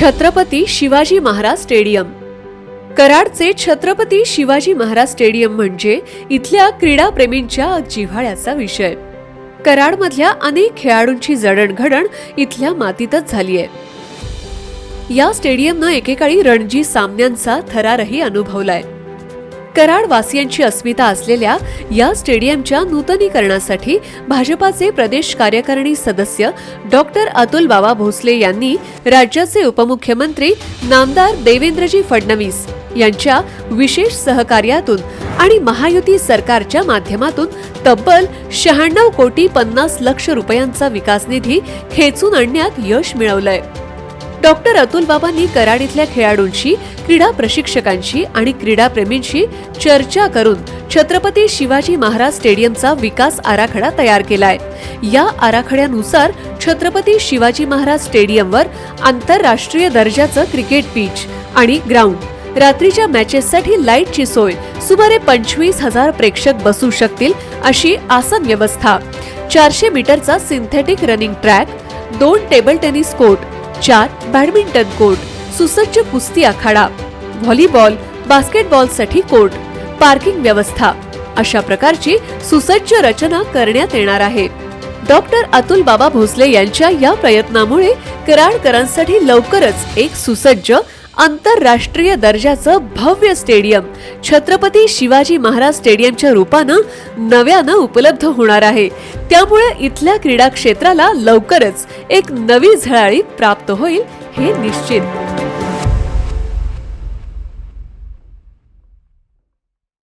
Chhatrapati Shivaji Maharaj stadium. कराडचे Chhatrapati Shivaji Maharaj stadium म्हणजे इथल्या क्रीडाप्रेमींच्या जिव्हाळ्याचा विषय. कराडमधल्या अनेक खेळाडूंची जडणघडण इथल्या मातीतच झाली आहे या स्टेडियमनं एकेकाळी रणजी सामन्यांचा थरारही अनुभवलाय. कराडवासियांची अस्मिता असलेल्या या स्टेडियमच्या नूतनीकरणासाठी भाजपाचे प्रदेश कार्यकारिणी सदस्य डॉक्टर अतुल बाबा भोसले यांनी राज्याचे उपमुख्यमंत्री नामदार देवेंद्रजी फडणवीस यांच्या विशेष सहकार्यातून आणि महायुती सरकारच्या माध्यमातून तब्बल शहाण्णव कोटी पन्नास लक्ष रुपयांचा विकास निधी खेचून आणण्यात यश मिळवलंय. डॉक्टर अतुल बाबांनी कराड इथल्या खेळाडूंशी क्रीडा प्रशिक्षकांशी आणि क्रीडाप्रेमींशी चर्चा करून छत्रपती शिवाजी महाराज स्टेडियमचा विकास आराखडा तयार केलाय. या आराखड्यानुसार छत्रपती शिवाजी महाराज स्टेडियमवर आंतरराष्ट्रीय दर्जाचं क्रिकेट पिच आणि ग्राउंड. रात्रीच्या मॅचेससाठी लाईटची सोय सुमारे पंचवीस हजार प्रेक्षक बसू शकतील अशी आसन व्यवस्था. चारशे मीटरचा सिंथेटिक रनिंग ट्रॅक दोन टेबल टेनिस कोर्ट चार बॅडमिंटन कोर्ट सुसज्ज कुस्ती आखाडा व्हॉलीबॉल बास्केटबॉलसाठी कोर्ट पार्किंग व्यवस्था. अशा प्रकारची सुसज्ज रचना करण्यात येणार आहे. डॉक्टर अतुल बाबा भोसले यांच्या या प्रयत्नामुळे कराडकरांसाठी लवकरच एक सुसज्ज आंतरराष्ट्रीय दर्जाचं भव्य स्टेडियम. छत्रपती शिवाजी महाराज स्टेडियमच्या रूपानं नव्यानं उपलब्ध होणार आहे. त्यामुळे इथल्या क्रीडा क्षेत्राला लवकरच एक नवी झळाळी प्राप्त होईल हे निश्चित.